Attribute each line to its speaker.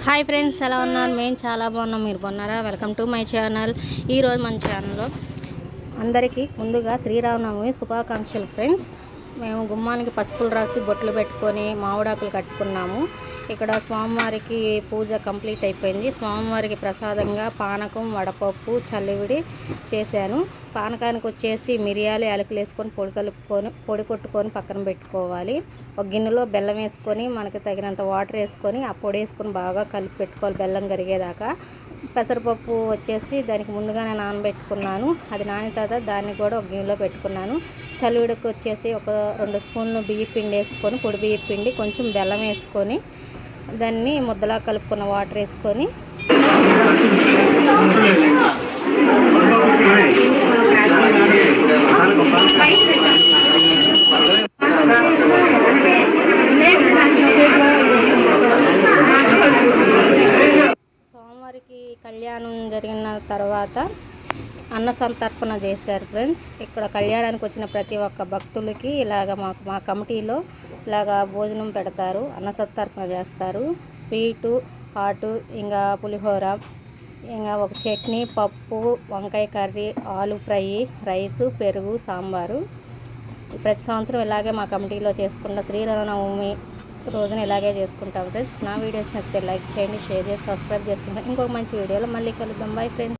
Speaker 1: Hi friends ఎలా ఉన్నారు? మేము చాలా బాగున్నాం. మీరు బాగున్నారా? వెల్కమ్ టు మై ఛానల్ ఈరోజు మన ఛానల్లో అందరికీ ముందుగా శ్రీరామనవమి శుభాకాంక్షలు ఫ్రెండ్స్ మేము గుమ్మానికి పసుపులు రాసి బొట్లు పెట్టుకొని మామిడాకులు కట్టుకున్నాము. ఇక్కడ స్వామివారికి పూజ కంప్లీట్ అయిపోయింది. స్వామివారికి ప్రసాదంగా పానకం వడపప్పు చల్లివిడి చేశాను. పానకానికి వచ్చేసి మిరియాలు యాలకులు వేసుకొని పొడి కలుపుకొని పొడి కొట్టుకొని పక్కన పెట్టుకోవాలి. ఒక గిన్నెలో బెల్లం వేసుకొని మనకి తగినంత వాటర్ వేసుకొని ఆ పొడి వేసుకొని బాగా కలిపి పెట్టుకోవాలి బెల్లం కరిగేదాకా. పెసరపప్పు వచ్చేసి దానికి ముందుగానే నానబెట్టుకున్నాను. అది నానిన తర్వాత దాన్ని కూడా ఒక గిన్నెలో పెట్టుకున్నాను. చలివిడకు వచ్చేసి ఒక రెండు స్పూన్లు బియ్య పిండి వేసుకొని పొడి బియ్య పిండి కొంచెం బెల్లం వేసుకొని దాన్ని ముద్దలా కలుపుకున్న వాటర్ వేసుకొని. సోమవారికి కళ్యాణం జరిగిన తర్వాత అన్న సంతర్పణ చేశారు ఫ్రెండ్స్. ఇక్కడ కళ్యాణానికి వచ్చిన ప్రతి ఒక్క భక్తులకి ఇలాగ మాకు మా కమిటీలో ఇలాగ భోజనం పెడతారు. అన్న సంతర్పణ చేస్తారు. స్వీటు హాటు ఇంకా పులిహోర ఇంకా ఒక చట్నీ పప్పు వంకాయ కర్రీ ఆలు ఫ్రై రైసు పెరుగు సాంబారు. ప్రతి సంవత్సరం ఇలాగే మా కమిటీలో చేసుకున్న శ్రీరామనవమి రోజున ఇలాగే చేసుకుంటాం ఫ్రెండ్స్. నా వీడియోస్ నచ్చితే లైక్ చేయండి షేర్ చేసి సబ్స్క్రైబ్ చేసుకుంటాం ఇంకొక మంచి వీడియోలో మళ్ళీ కలుద్దాం. Bye friends